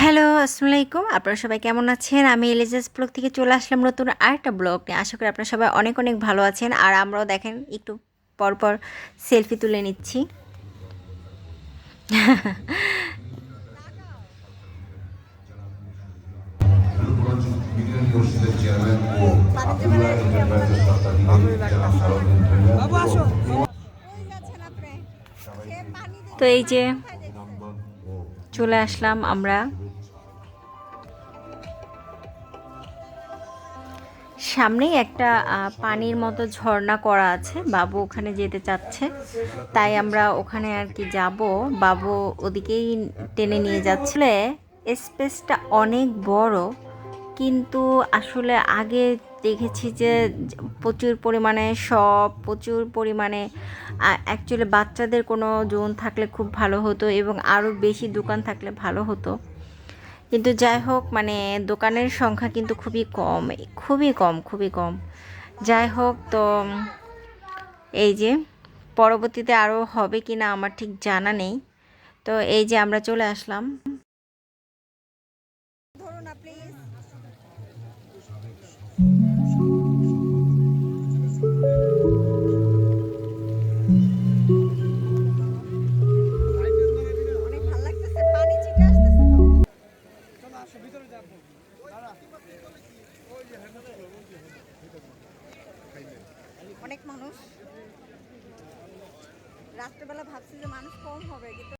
Hello আসসালামু আলাইকুম আপনারা সবাই কেমন আছেন? আমি এলিজাস ব্লগ থেকে চলে আসলাম নতুন আরেকটা ব্লগ নিয়ে। আশা করি আপনারা সবাই অনেক অনেক ভালো আছেন। আর আমরাও দেখেন, একটু পরপর সেলফি তুলে নিচ্ছি। তো এই যে চলে আসলাম আমরা। সামনেই একটা পানির মতো ঝর্ণা করা আছে। বাবু ওখানে যেতে চাচ্ছে। তাই আমরা ওখানে আর কি যাব। বাবু ওদিকেই টেনে নিয়ে যাচ্ছিলে স্পেসটা অনেক বড়, কিন্তু আসলে আগে দেখেছি যে প্রচুর পরিমাণে সব, প্রচুর পরিমাণে অ্যাকচুয়ালি বাচ্চাদের কোনো জোন থাকলে খুব ভালো হতো এবং আরও বেশি দোকান থাকলে ভালো হতো। কিন্তু যাই হোক মানে দোকানের সংখ্যা কিন্তু খুবই কম খুবই কম খুবই কম। যাই হোক, তো এই যে পরবর্তীতে আরও হবে কি না আমার ঠিক জানা নেই। তো এই যে আমরা চলে আসলাম। তো অনেক মানুষ। রাত্রেবেলা ভাবছি যে মানুষ কম হবে কিন্তু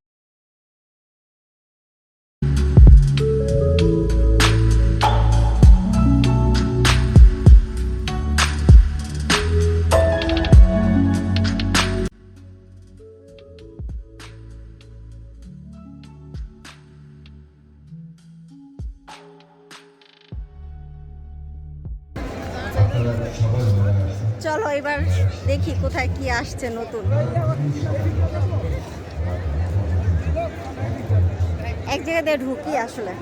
চলো এবার দেখি কোথায় কি আসছে নতুন। এক জায়গা দিয়ে ঢুকি আসলে।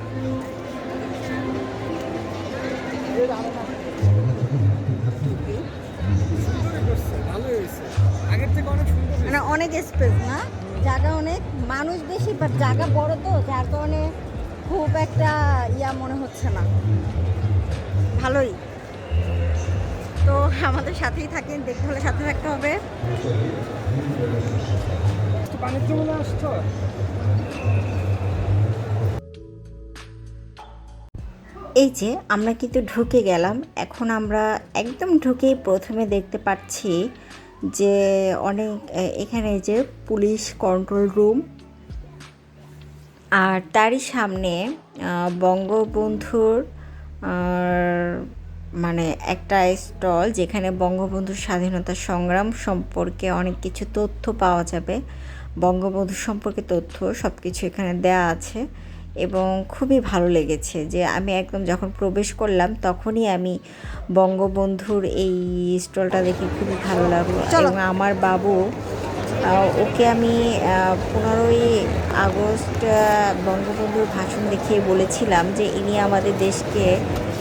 মানে অনেক স্পেস না? জায়গা অনেক মানুষ বেশি বাট জায়গা বড় তো, যার কারণে খুব একটা ইয়া মনে হচ্ছে না। ভালোই। তো আমাদের সাথেই থাকেন, দেখতে হলে সাথে থাকতে হবে। এই যে আমরা কিন্তু ঢুকে গেলাম, এখন আমরা একদম ঢুকেই প্রথমে দেখতে পাচ্ছি যে অনেক এখানে যে পুলিশ কন্ট্রোল রুম আর তারই সামনে বঙ্গবন্ধুর মানে একটা স্টল যেখানে বঙ্গবন্ধুর স্বাধীনতা সংগ্রাম সম্পর্কে অনেক কিছু তথ্য পাওয়া যাবে। বঙ্গবন্ধু সম্পর্কে তথ্য সব কিছু এখানে দেয়া আছে এবং খুবই ভালো লেগেছে যে আমি একদম যখন প্রবেশ করলাম তখনই আমি বঙ্গবন্ধুর এই স্টলটা দেখে খুবই ভালো লাগল। এবং আমার বাবু ওকে আমি পনেরোই আগস্ট বঙ্গবন্ধুর ভাষণ দেখিয়ে বলেছিলাম যে ইনি আমাদের দেশকে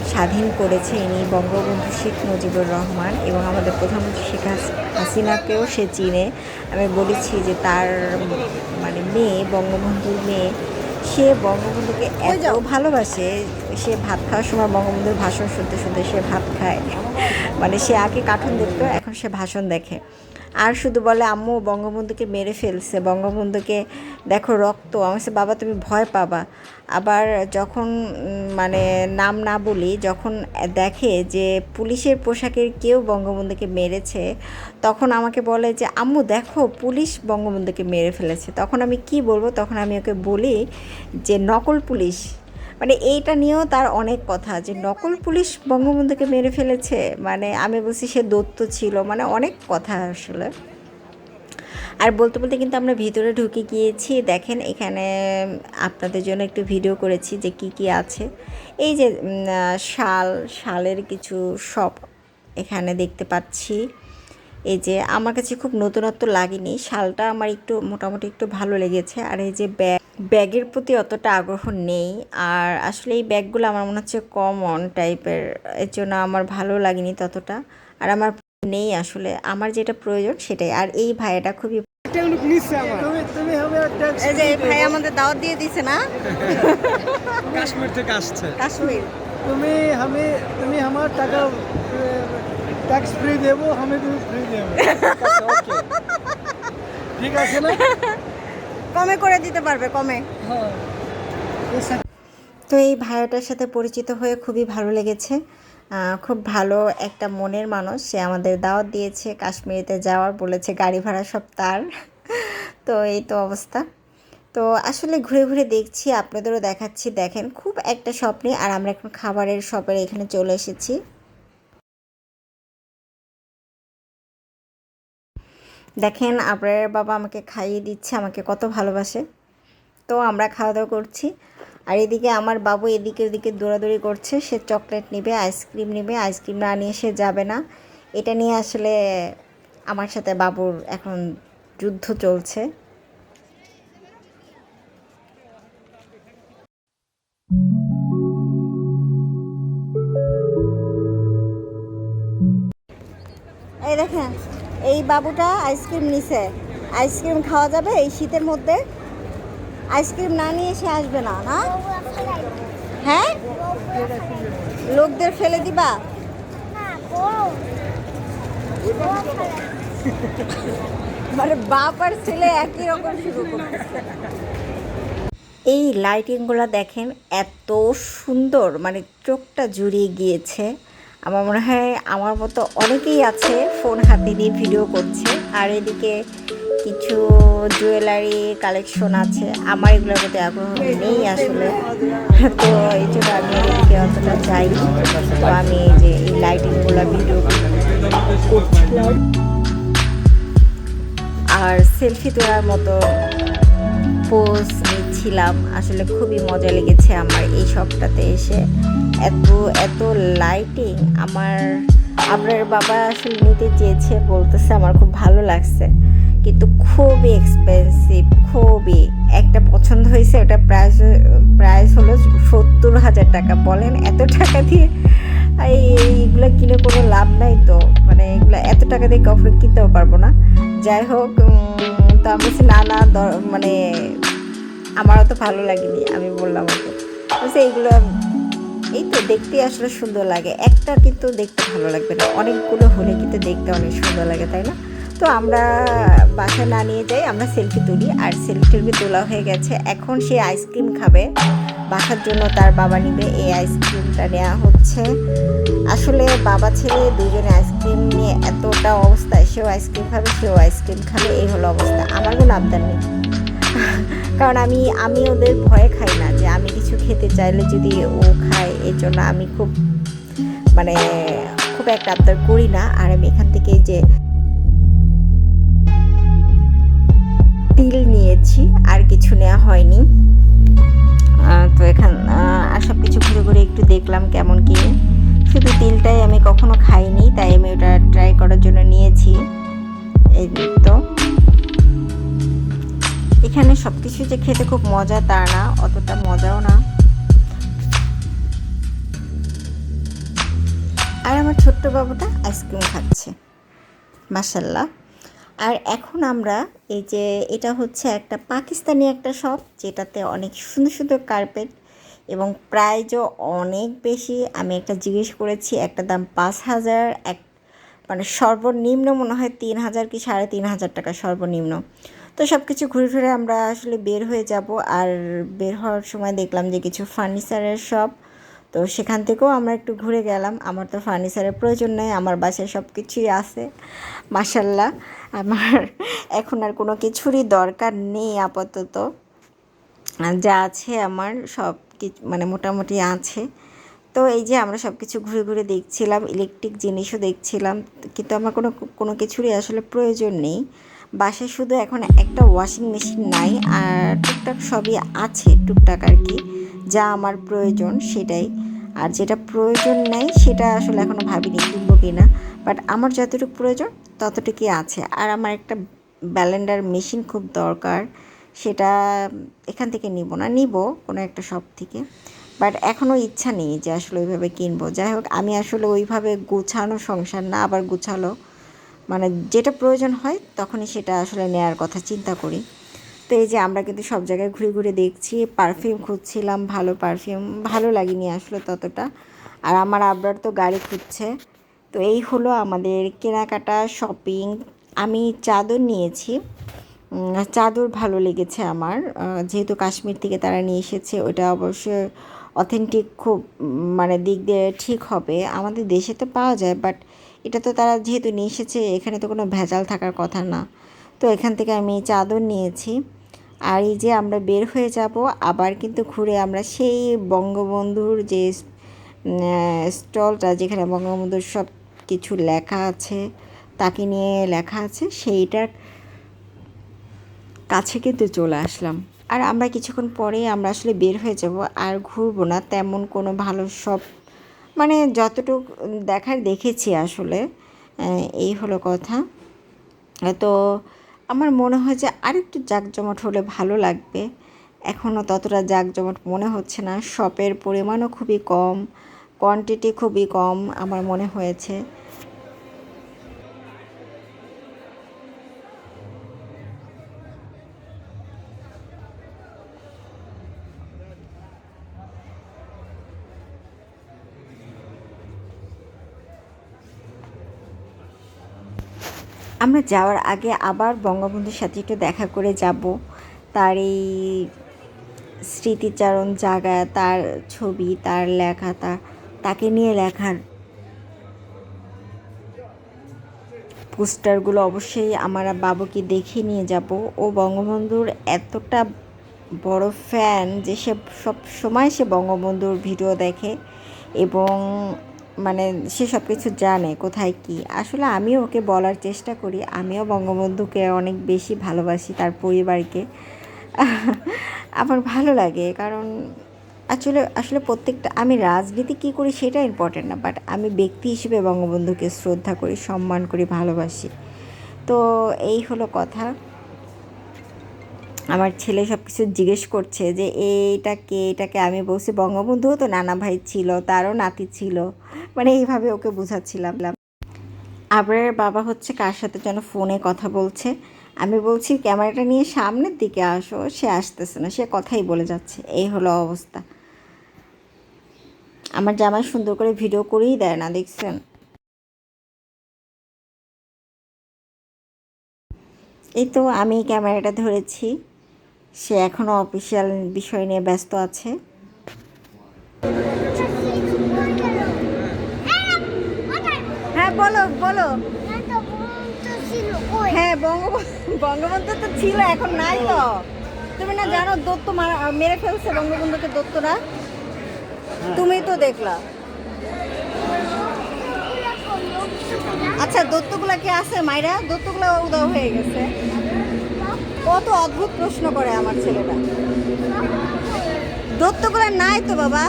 স্বাধীন করেছে। ইনি বঙ্গবন্ধু শেখ মুজিবুর রহমান এবং আমাদের প্রধানমন্ত্রী শেখ হাস- হাসিনাকেও সে চিনে। আমি বলেছি যে তার মানে মেয়ে বঙ্গবন্ধুর মেয়ে সে বঙ্গবন্ধুকে এত যাও। ভালোবাসে সে ভাত খাওয়ার সময় বঙ্গবন্ধুর ভাষণ শুনতে শুনতে সে ভাত খায়। মানে সে আগে কার্টুন দেখতো এখন সে ভাষণ দেখে। আর শুধু বলে আম্মু বঙ্গবন্ধুকে মেরে ফেলছে। বঙ্গবন্ধুকে দেখো রক্ত। আমি বলছি, বাবা তুমি ভয় পাবা। আবার যখন মানে নাম না বলি যখন দেখে যে পুলিশের পোশাকের কেউ বঙ্গবন্ধুকে মেরেছে তখন আমাকে বলে যে আম্মু দেখো পুলিশ বঙ্গবন্ধুকে মেরে ফেলেছে। তখন আমি কি বলব? তখন আমি ওকে বলি যে নকল পুলিশ। মানে এইটা নিয়েও তার অনেক কথা যে নকল পুলিশ বঙ্গবন্ধুকে মেরে ফেলেছে। মানে আমি বলছি সে দত্ত ছিল মানে অনেক কথা আসলে। আর বলতে বলতে কিন্তু আমরা ভিতরে ঢুকে গিয়েছি। দেখেন এখানে আপনাদের জন্য একটু ভিডিও করেছি যে কি কি আছে। এই যে শাল, শালের কিছু শপ এখানে দেখতে পাচ্ছি। এই যে, আমার কাছে খুব নতুনত্ব লাগেনি। শালটা আমার একটু, মোটামুটি একটু ভালো লেগেছে। আর এই যে ব্যাগ ব্যাগের প্রতি অতটা আগ্রহ নেই। আর আসলে এই ব্যাগগুলো আমার মনে হচ্ছে কমন টাইপের এর। জন্য আমার ভালো লাগেনি ততটা। আর আমার নেই আসলে। আমার যেটা প্রয়োজন সেটাই। আর এই ভাইয়াটা খুবই ভাই আমাদের দাওয়াত দিয়ে দিছে না? কাশ্মীর থেকে আসছে। কাশ্মীর। তুমি আমি তুমি আমার টাকা ট্যাক্স ফ্রি দেবো আমি তুমি ফ্রি দেবো। ঠিক আছে না? কমে করে দিতে পারবে, কমে। তো এই ভাইয়াটার সাথে পরিচিত হয়ে খুবই ভালো লেগেছে। খুব ভালো একটা মনের মানুষ। সে আমাদের দাওয়াত দিয়েছে, কাশ্মীরিতে যাওয়ার বলেছে, গাড়ি ভাড়া সব তার। তো এই তো অবস্থা। তো আসলে ঘুরে ঘুরে দেখছি, আপনাদেরও দেখাচ্ছি, দেখেন, খুব একটা স্বপ্নে আর আমরা এখন খাবারের শপের এখানে চলে এসেছি। দেখেন, আপনার বাবা আমাকে খাইয়ে দিচ্ছে, আমাকে কত ভালোবাসে। তো আমরা খাওয়া দাওয়া করছি। আর এদিকে আমার বাবু এদিকে ওদিকে দৌড়াদৌড়ি করছে, সে চকলেট নেবে, আইসক্রিম নেবে, আইসক্রিম না নিয়ে সে যাবে না। এটা নিয়ে আসলে আমার সাথে বাবুর এখন যুদ্ধ চলছে। এই দেখেন এই বাবুটা আইসক্রিম নিছে। আইসক্রিম খাওয়া যাবে এই শীতের মধ্যে। আইসক্রিম না নিয়ে সে আসবে না না? হ্যাঁ? লোকদের ফেলে দিবা? মানে বাপ আর ছেলে একই রকম শুরু এই লাইটিংগুলো দেখেন, এত সুন্দর মানে চোখটা জুড়িয়ে গিয়েছে। আমার মনে হয় আমার মতো অনেকেই আছে ফোন হাতে দিয়ে ভিডিও করছে। আর এদিকে কিছু জুয়েলারি কালেকশন আছে। আমার এগুলোর প্রতি আগ্রহ নেই আসলে। তো এই জন্য আমি এদিকে অতটা চাই তো আমি এই যে এই লাইটিংগুলো ভিডিও করছিলাম। আর সেলফি তোলার মতো পোজ নিচ্ছিলাম আসলে খুবই মজা লেগেছে আমার এই শপটাতে এসে। এত এত লাইটিং আমার, আপনার বাবা আসলে নিতে চেয়েছে, বলতেছে আমার খুব ভালো লাগছে। কিন্তু খুবই এক্সপেন্সিভ খুবই। একটা পছন্দ হয়েছে, ওটা প্রাইস প্রাইস হলো সত্তর হাজার টাকা। বলেন এত টাকা দিয়ে, এই, এইগুলো কিনে কোনো লাভ নাই তো। মানে এগুলো এত টাকা দিয়ে কখনো কিনতেও পারব না। যাই হোক তো আমি না না মানে আমার অত ভালো লাগেনি, আমি বললাম ওকে। বলছে, এইগুলো, এই তো দেখতে আসলে সুন্দর লাগে। একটা কিন্তু দেখতে ভালো লাগবে না। অনেকগুলো হলে কিন্তু দেখতে অনেক সুন্দর লাগে, তাই না? তো আমরা বাসায় না নিয়ে যাই, আমরা সেলফি তুলি। আর সেলফি টেলফি তোলা হয়ে গেছে। এখন সে আইসক্রিম খাবে। বাসার জন্য তার বাবা নিবে। এই আইসক্রিমটা নেওয়া হচ্ছে। আসলে বাবা ছেলে দুজনে আইসক্রিম নিয়ে এতটা অবস্থা সেও আইসক্রিম খাবে, সেও আইসক্রিম খাবে। এই হলো অবস্থা। আমার কোনো আবদার নেই। কারণ আমি আমি ওদের ভয়ে খাই না যে আমি কিছু খেতে চাইলে যদি ও খায়, এর জন্য আমি খুব মানে খুব একটা আবদার করি না। আর আমি এখান থেকে যে তিল নিয়েছি, আর কিছু নেওয়া হয়নি। তো এখান আর সব কিছু ঘুরে ঘুরে একটু দেখলাম কেমন কি। শুধু তিলটাই আমি কখনো খাইনি, তাই আমি ওটা ট্রাই করার জন্য নিয়েছি। এই তো। এখানে সব কিছু যে খেতে খুব মজা তা না, অতটা মজাও না। আর আমার ছোট্ট বাবুটা আইসক্রিম খাচ্ছে মাসাল্লাহ আর এখন আমরা এই যে এটা হচ্ছে একটা পাকিস্তানি একটা শপ যেটাতে অনেক সুন্দর সুন্দর কার্পেট এবং প্রাইজও অনেক বেশি। আমি একটা জিজ্ঞেস করেছি, একটা দাম পাঁচ হাজার, এক মানে সর্বনিম্ন মনে হয় তিন হাজার কি সাড়ে তিন হাজার টাকা সর্বনিম্ন। তো সব কিছু ঘুরে ফিরে আমরা আসলে বের হয়ে যাব। আর বের হওয়ার সময় দেখলাম যে কিছু ফার্নিচারের শপ। তো সেখান থেকেও আমরা একটু ঘুরে গেলাম। আমার তো ফার্নিচারের প্রয়োজন নেই, আমার বাসায় সব কিছুই আছে। মাসাল্লাহ আমার এখন আর কোনো কিছুরই দরকার নেই আপাতত। যা আছে আমার, সব কিছু মানে মোটামুটি আছে। তো এই যে আমরা সব কিছু ঘুরে ঘুরে দেখছিলাম, ইলেকট্রিক জিনিসও দেখছিলাম। কিন্তু আমার কোনো কোনো কিছুরই আসলে প্রয়োজন নেই। বাসায় শুধু এখন একটা ওয়াশিং মেশিন নাই আর টুকটাক সবই আছে, টুকটাক আর কি। যা আমার প্রয়োজন সেটাই। আর যেটা প্রয়োজন নেই সেটা আসলে এখনও ভাবিনি কিনবো কি না বাট আমার যতটুকু প্রয়োজন ততটুকুই আছে। আর আমার একটা ব্যালেন্ডার মেশিন খুব দরকার। সেটা এখান থেকে নিব না। নিব কোনো একটা শপ থেকে। বাট এখনও ইচ্ছা নেই যে আসলে ওইভাবে কিনবো। যাই হোক, আমি আসলে ওইভাবে গোছানো সংসার না, আবার গোছালো। মানে যেটা প্রয়োজন হয় তখনই সেটা আসলে নেওয়ার কথা চিন্তা করি। তো এই যে আমরা কিন্তু সব জায়গায় ঘুরে ঘুরে দেখছি পারফিউম খুঁজছিলাম, ভালো পারফিউম ভালো লাগেনি আসলে ততটা। আর আমার আবরার তো গাড়ি খুঁজছে। তো এই হলো আমাদের কেনাকাটা শপিং আমি চাদর নিয়েছি। চাদর ভালো লেগেছে আমার। যেহেতু কাশ্মীর থেকে তারা নিয়ে এসেছে, ওটা অবশ্যই অথেন্টিক খুব মানে দিক দিয়ে ঠিক হবে। আমাদের দেশে তো পাওয়া যায় বাট এটা তো তারা যেহেতু নিয়ে এসেছে, এখানে তো কোনো ভেজাল থাকার কথা না। তো এখান থেকে আমি চাদর নিয়েছি। আর এই যে আমরা বের হয়ে যাব, আবার কিন্তু ঘুরে আমরা সেই বঙ্গবন্ধুর যে স্টলটা যেখানে বঙ্গবন্ধুর সব কিছু লেখা আছে, তাকে নিয়ে লেখা আছে, সেইটার কাছে কিন্তু চলে আসলাম। আর আমরা কিছুক্ষণ পরে আমরা আসলে বের হয়ে যাব, আর ঘুরবো না, তেমন কোনো ভালো সব মানে যতটুকু দেখার দেখেছি আসলে এই হলো কথা। তো আমার মনে হয় যে আরেকটু জাঁকজমট হলে ভালো লাগবে। এখনও ততটা জাঁকজমট মনে হচ্ছে না। শপের পরিমাণও খুবই কম কোয়ান্টিটি খুবই কম আমার মনে হয়েছে। আমরা যাওয়ার আগে আবার বঙ্গবন্ধুর সাথে একটু দেখা করে যাব। তার এই স্মৃতিচারণ জায়গা, তার ছবি, তার লেখা তার তাকে নিয়ে লেখার পোস্টারগুলো অবশ্যই আমার বাবুকে দেখে নিয়ে যাব। ও বঙ্গবন্ধুর এতটা বড় ফ্যান যে সে সব সময় সে বঙ্গবন্ধুর ভিডিও দেখে এবং মানে সে সব কিছু জানে, কোথায় কি। আসলে আমিও ওকে বলার চেষ্টা করি। আমিও বঙ্গবন্ধুকে অনেক বেশি ভালোবাসি তার পরিবারকে। আমার ভালো লাগে, কারণ আসলে আসলে প্রত্যেকটা, আমি রাজনীতি কী করি সেটা ইম্পর্টেন্ট না বাট আমি ব্যক্তি হিসেবে বঙ্গবন্ধুকে শ্রদ্ধা করি, সম্মান করি, ভালোবাসি। তো এই হলো কথা। আমার ছেলে সব কিছু জিজ্ঞেস করছে যে, এইটা কে? এটাকে আমি বলছি বঙ্গবন্ধুও তো নানা ভাই ছিল, তারও নাতি ছিল। মানে এইভাবে ওকে বোঝাচ্ছিলাম। আবরের বাবা হচ্ছে কার সাথে যেন ফোনে কথা বলছে। আমি বলছি, ক্যামেরাটা নিয়ে সামনের দিকে আসো, সে আসতেছে না, সে কথাই বলে যাচ্ছে। এই হলো অবস্থা। আমার জামাই সুন্দর করে ভিডিও করেই দেয় না, দেখছেন? এই তো আমি ক্যামেরাটা ধরেছি। সে এখনও অফিসিয়াল বিষয় নিয়ে ব্যস্ত আছে। হ্যাঁ বলো বলো। হ্যাঁ বঙ্গবন্ধু বঙ্গবন্ধু তো ছিল, এখন নাই তো। তুমি না জানো দত্ত মারা ফেলছে বঙ্গবন্ধুকে দত্তরা? তুমি তো দেখলা। আচ্ছা দত্তগুলা কি আছে মাইরা? দত্তগুলা উদাও হয়ে গেছে। কত অদ্ভুত প্রশ্ন করে আমার ছেলেটা দত্তগুলা নাই তো বাবা।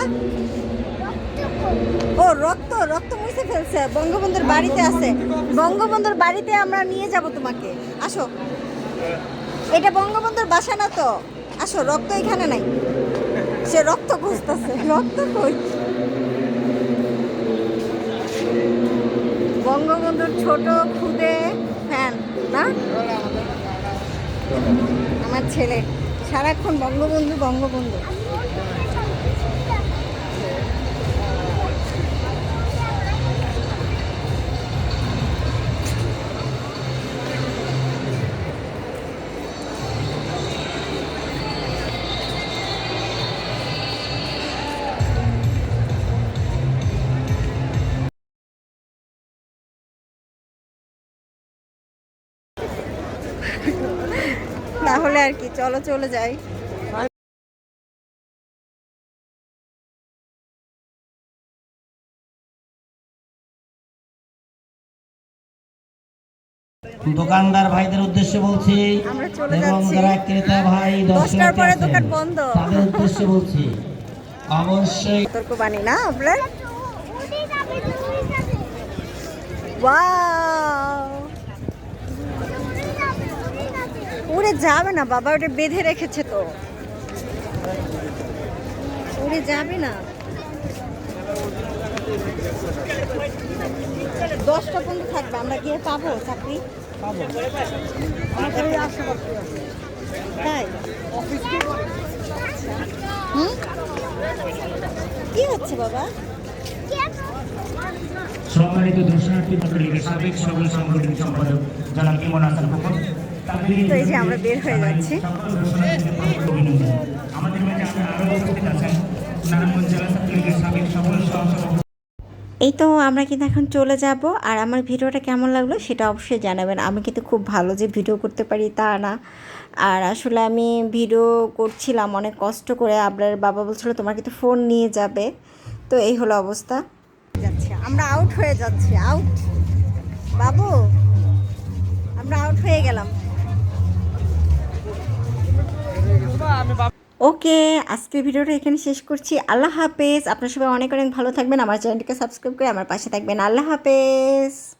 ও, রক্ত রক্ত মুছে ফেলছে। বঙ্গবন্ধুর বাড়িতে আছে। বঙ্গবন্ধুর বাড়িতে আমরা নিয়ে যাব তোমাকে। আসো। এটা বঙ্গবন্ধুর বাসা না তো? আসো, রক্ত এখানে নাই। সে রক্ত খুঁজতেছে। রক্ত কই? বঙ্গবন্ধুর ছোট খুদে ফ্যান না? আমার ছেলে। সারাক্ষণ বঙ্গবন্ধু বঙ্গবন্ধু। আর কি চলো চলে যাই। দোকানদার ভাইদের উদ্দেশ্যে বলছি আমরা চলে এবং যারা ক্রেতা ভাই দশটার পরে দোকান বন্ধ। তাদের উদ্দেশ্যে বলছি অবশ্যই সতর্ক বাণী না আপনার ওয়াও উড়ে যাবে না বাবা ওটা বেঁধে রেখেছে তো। উড়ে যাবে না। দশটা পর্যন্ত থাকবে আমরা গিয়ে পাবো চাকরি? তাই? হুম? কি হচ্ছে বাবা? সম্মানিত দর্শনার্থী মন্ডলীর সাবেক সকল সাংগঠনিক সম্পাদক জনাব ইমন খোকন। তো এই যে আমরা বের হয়ে যাচ্ছি। এই তো আমরা কিন্তু এখন চলে যাব আর আমার ভিডিওটা কেমন লাগল সেটা অবশ্যই জানাবেন। আমি কিন্তু খুব ভালো যে ভিডিও করতে পারি তা না। আর আসলে আমি ভিডিও করছিলাম অনেক কষ্ট করে আপনার বাবা বলছিল তোমার কিন্তু ফোন নিয়ে যাবে। তো এই হলো অবস্থা। যাচ্ছে। আমরা আউট হয়ে যাচ্ছি। আউট বাবু? আমরা আউট হয়ে গেলাম। ওকে, আজকের ভিডিওটা এখানে শেষ করছি। আল্লাহ হাফেজ। আপনার সবাই অনেক অনেক ভালো থাকবেন। আমার চ্যানেলটিকে সাবস্ক্রাইব করে আমার পাশে থাকবেন। আল্লাহ হাফেজ।